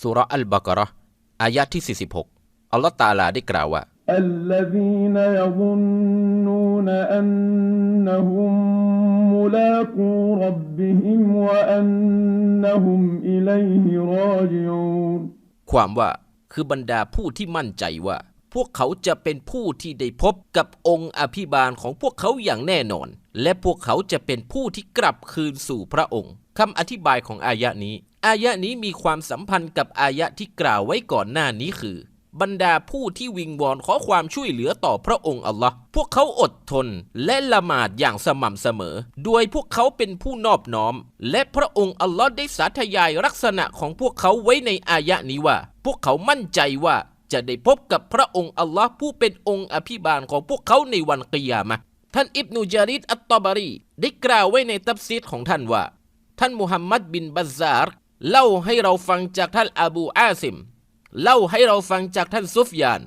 สุราะห์อัลบากะเราะห์อายะที่ 46 อัลลอฮ์ตาอาลาได้กล่าวว่า الذين يظنون أنهم ملاقو ربهم وأنهم إليه راجعون ความว่าคือบรรดาผู้ที่มั่นใจว่า พวกเขาจะเป็นผู้ที่ได้พบกับองค์อภิบาลของพวกเขาอย่างแน่นอน และพวกเขาจะเป็นผู้ที่กลับคืนสู่พระองค์คำอธิบายของอายะนี้ อายะนี้มีความสัมพันธ์กับอายะที่กล่าวไว้ก่อนหน้านี้คือ บรรดาผู้ที่วิงวอนขอความช่วยเหลือต่อพระองค์อัลลอฮ์พวกเขาอดทนและละหมาดอย่างสม่ำเสมอ โดยพวกเขาเป็นผู้นอบน้อม และพระองค์อัลลอฮ์ได้สาธยายลักษณะของพวกเขาไว้ในอายะนี้ว่า พวกเขามั่นใจว่าจะได้พบกับพระองค์อัลลอฮ์ผู้เป็นองค์อภิบาลของพวกเขาในวันกิยามะ ท่านอิบนุจาริดอัตตอบารีได้กล่าวไว้ในตัฟซีรของท่านว่า ท่านมุฮัมมัดบินบัซซาร์เล่าให้เราฟังจากท่านอบูอาซิม เล่าให้เราฟังจากท่านซุฟยาน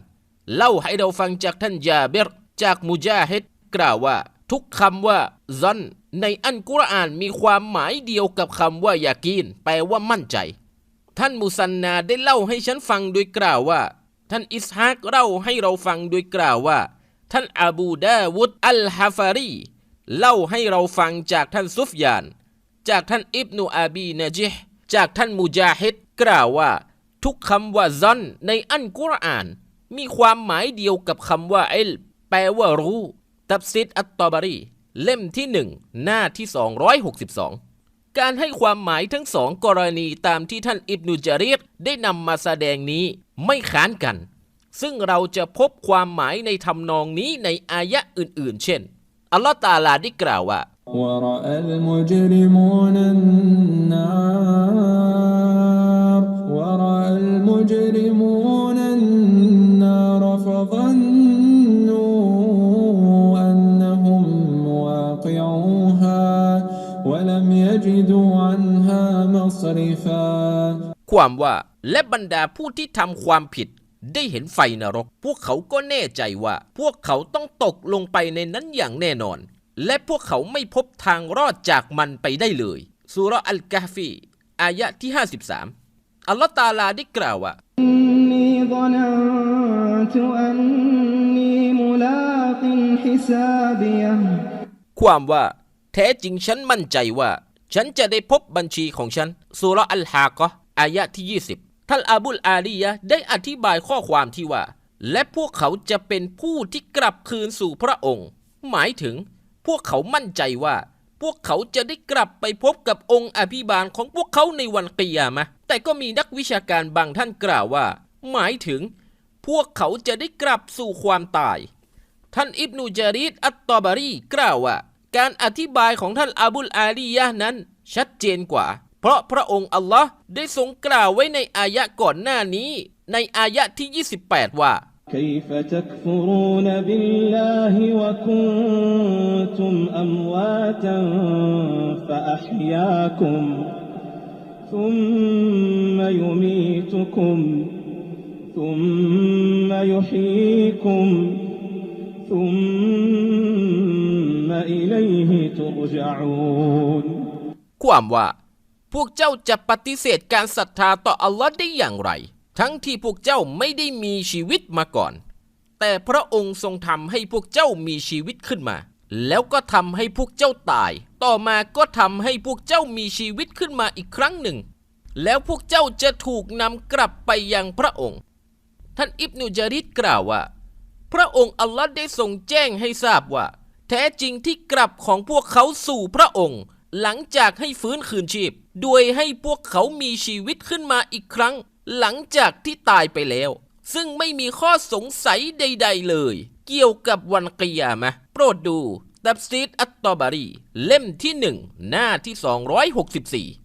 เล่าให้เราฟังจากท่านยาเบรจากมุจาฮิดกล่าวว่า ทุกคำว่าซอนในอันกุรอานมีความหมายเดียวกับคำว่ายากีน แปลว่ามั่นใจ ท่านมุสันนาได้เล่าให้ฉันฟังโดยกล่าวว่า ท่านอิสฮากเล่าให้เราฟังโดยกล่าวว่า ท่านอบูดาวุดอัลฮาฟารีเล่าให้เราฟังจากท่านซุฟยาน จากท่านอิบนูอาบีนะจิฮ์จากท่านมุจาฮิดกล่าวว่า ทุกคำว่าซอนในอันกุรอาน มีความหมายเดียวกับคำว่าเอลแปลว่ารู้ ตับซิดอัตตอบารี เล่มที่หนึ่งหน้าที่ 262 การให้ความหมายทั้งสองกรณีตามที่ท่านอิบนุจารีรได้นำมาแสดงนี้ไม่ค้านกัน ซึ่งเราจะพบความหมายในทำนองนี้ในอายะอื่นๆ เช่น อัลลอฮ์ตาลาได้กล่าวว่า ورأى المجرمون النار ورأى المجرمون النار فظنوا أنهم واقعوها ولم يجدوا عنها مصرفا ความว่าและบรรดาผู้ที่ทำความผิด ได้เห็นไฟนรก พวกเขาก็แน่ใจว่า พวกเขาต้องตกลงไปในนั้นอย่างแน่นอน และพวกเขาไม่พบทางรอดจากมันไปได้เลยสุรอัลกาฟีอายะที่ 53 อัลลอฮ์ตาลาได้กล่าวว่าความว่า แท้จริงฉันมั่นใจว่า ฉันจะได้พบบัญชีของฉันสุรอัลฮากะอายะที่ 20 ท่านอาบุลอาลียะได้อธิบายข้อความที่ว่า และพวกเขาจะเป็นผู้ที่กลับคืนสู่พระองค์ หมายถึง พวกเขามั่นใจว่า พวกเขาจะได้กลับไปพบกับองค์อภิบาลของพวกเขาในวันกิยามะแต่ก็มีนักวิชาการบางท่านกล่าวว่า หมายถึง พวกเขาจะได้กลับสู่ความตาย ท่านอิบนุจารีดอัตตอบารีกล่าวว่า การอธิบายของท่านอาบุลอาลียะนั้นชัดเจนกว่า เพราะพระองค์อัลลอฮ์ได้ทรงกล่าวไว้ในอายะก่อนหน้านี้ ในอายะที่ 28 ว่า كيف تكفرون بالله وكنتم أمواتا فأحياكم ثم يميتكم ثم يحييكم ثم إليه ترجعون ความว่า พวกเจ้าจะปฏิเสธการศรัทธาต่ออัลลอฮ์ได้อย่างไร ทั้งที่พวกเจ้าไม่ได้มีชีวิตมาก่อน แต่พระองค์ทรงทำให้พวกเจ้ามีชีวิตขึ้นมา แล้วก็ทำให้พวกเจ้าตาย ต่อมาก็ทำให้พวกเจ้ามีชีวิตขึ้นมาอีกครั้งหนึ่ง แล้วพวกเจ้าจะถูกนำกลับไปยังพระองค์ ท่านอิบนุจาริดกล่าวว่า พระองค์อัลลอฮ์ได้ทรงแจ้งให้ทราบว่า แท้จริงที่กลับของพวกเขาสู่พระองค์ หลังจากให้ฟื้นคืนชีพ โดยให้พวกเขามีชีวิตขึ้นมาอีกครั้ง หลังจากที่ตายไปแล้ว ซึ่งไม่มีข้อสงสัยใด ๆ เลย เกี่ยวกับวันกิยามะโปรดดูตับซีดอัตตอบารี เล่มที่หนึ่งหน้าที่ 264